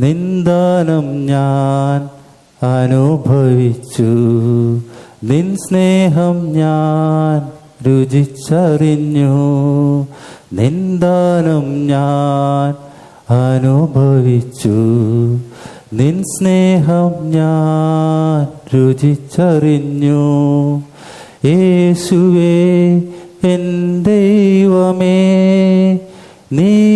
നിന്ദാനം ഞാൻ അനുഭവിച്ചു. നിൻ സ്നേഹം ഞാൻ രുചിച്ചറിഞ്ഞു. നിന്ദാനം ഞാൻ അനുഭവിച്ചു. നിൻ സ്നേഹം ഞാൻ രുചിച്ചറിഞ്ഞു. യേശുവേ എൻ ദൈവമേ നീ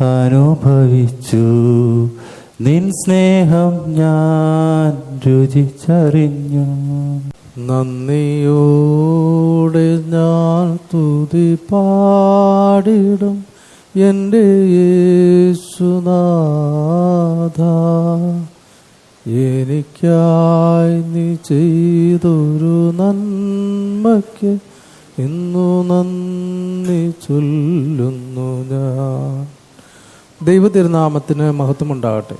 അനുഭവിച്ചു. നിൻ സ്നേഹം ഞാൻ രുചിച്ചറിഞ്ഞു. നന്ദിയോടെ ഞാൻ തുതി പാടിടും എന്റെ യേശുനാഥ. എനിക്കായി നീ ചെയ്തൊരു നന്മയ്ക്ക് ഇന്നു നന്ദി ചൊല്ലുന്നു ഞാൻ. ദൈവതിരുനാമത്തിന് മഹത്വമുണ്ടാകട്ടെ.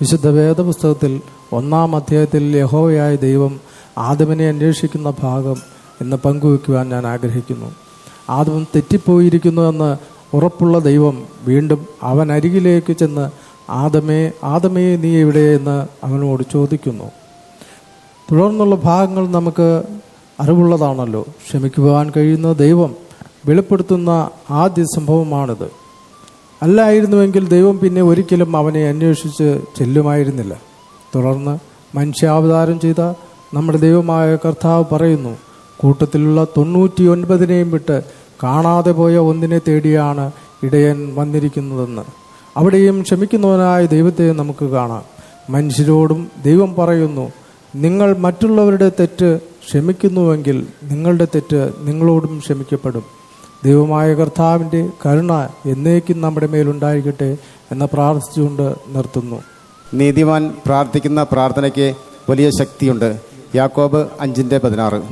വിശുദ്ധ വേദപുസ്തകത്തിൽ ഒന്നാം അധ്യായത്തിൽ യഹോവയായ ദൈവം ആദമിനെ അന്വേഷിക്കുന്ന ഭാഗം ഇന്ന് പങ്കുവയ്ക്കുവാൻ ഞാൻ ആഗ്രഹിക്കുന്നു. ആദമം തെറ്റിപ്പോയിരിക്കുന്നു എന്ന് ഉറപ്പുള്ള ദൈവം വീണ്ടും അവൻ അരികിലേക്ക് ചെന്ന് ആദമേ ആദമേ നീ എവിടെ എന്ന് അവനോട് ചോദിക്കുന്നു. തുടർന്നുള്ള ഭാഗങ്ങൾ നമുക്ക് അറിവുള്ളതാണല്ലോ. ക്ഷമിക്കുവാൻ കഴിയുന്ന ദൈവം വെളിപ്പെടുത്തുന്ന ആദ്യ സംഭവമാണിത്. അല്ലായിരുന്നുവെങ്കിൽ ദൈവം പിന്നെ ഒരിക്കലും അവനെ അന്വേഷിച്ച് ചെല്ലുമായിരുന്നില്ല. തുടർന്ന് മനുഷ്യാവതാരം ചെയ്ത നമ്മുടെ ദൈവമായ കർത്താവ് പറയുന്നു കൂട്ടത്തിലുള്ള തൊണ്ണൂറ്റി ഒൻപതിനെയും വിട്ട് കാണാതെ പോയ ഒന്നിനെ തേടിയാണ് ഇടയൻ വന്നിരിക്കുന്നതെന്ന്. അവിടെയും ക്ഷമിക്കുന്നവനായ ദൈവത്തെ നമുക്ക് കാണാം. മനുഷ്യരോടും ദൈവം പറയുന്നു നിങ്ങൾ മറ്റുള്ളവരുടെ തെറ്റ് ക്ഷമിക്കുന്നുവെങ്കിൽ നിങ്ങളുടെ തെറ്റ് നിങ്ങളോടും ക്ഷമിക്കപ്പെടും. ദൈവമായ കർത്താവിന്റെ കരുണ എന്നേക്കും നമ്മുടെ മേലുണ്ടായിരിക്കട്ടെ എന്ന് പ്രാർത്ഥിച്ചുകൊണ്ട് നിർത്തുന്നു. നീതിമാൻ പ്രാർത്ഥിക്കുന്ന പ്രാർത്ഥനയ്ക്ക് വലിയ ശക്തിയുണ്ട്. യാക്കോബ് അഞ്ചിന്റെ പതിനാറ്.